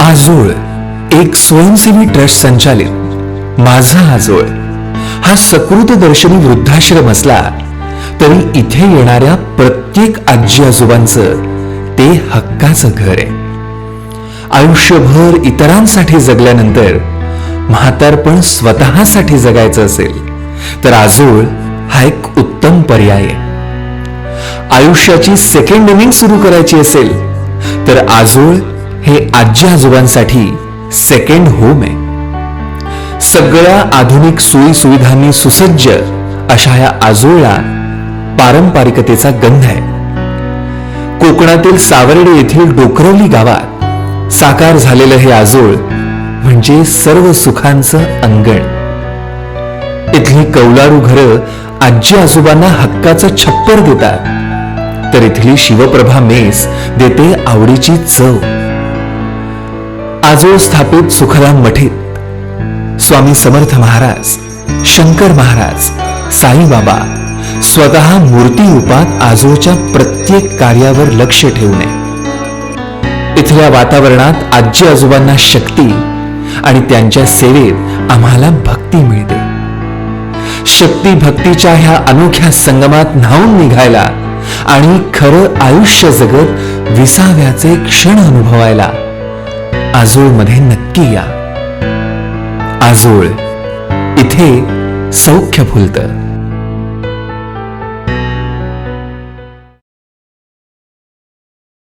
आजोळ एक स्वयंसेवी ट्रस्ट संचालित. माझा आजोळ हा सकृत दर्शनी वृद्धाश्रम असला तरी इथे येणाऱ्या प्रत्येक आजी आजोबांचं ते हक्काचं घर आहे. आयुष्यभर इतरांसाठी जगल्यानंतर म्हातारपण स्वतःसाठी जगायचं असेल तर आजोळ हा एक उत्तम पर्याय आहे. आयुष्याची सेकंड इनिंग सुरू करायची असेल तर आजोळ हे आजी आजोबांसाठी सेकंड होम आहे. सगळ्या आधुनिक सोयी सुविधांनी सुसज्ज अशा या आजोळला पारंपरिकतेचा गंध आहे. कोकणातील सावर्डे येथील डोकरवली गावात साकार झालेलं हे आजोळ म्हणजे सर्व सुखांचं अंगण. इथली कौलारू घरं आजी आजोबांना हक्काचं छप्पर देतात तर इथली शिवप्रभा मेस देते आवडीची चव. आजोळ स्थापित सुखराम मठीत स्वामी समर्थ महाराज शंकर महाराज साईबाबा स्वतः मूर्ती रूपात आजोळच्या प्रत्येक कार्यावर लक्ष ठेवणे. इथल्या वातावरणात आजी आजोबांना शक्ती आणि त्यांच्या सेवेत आम्हाला भक्ती मिळते. शक्ती भक्तीच्या ह्या अनोख्या संगमात न्हावून निघायला आणि खरं आयुष्य जगत विसाव्याचे क्षण अनुभवायला आजोळमध्ये नक्की या. आजोळ इथे सौख्य फुलतं.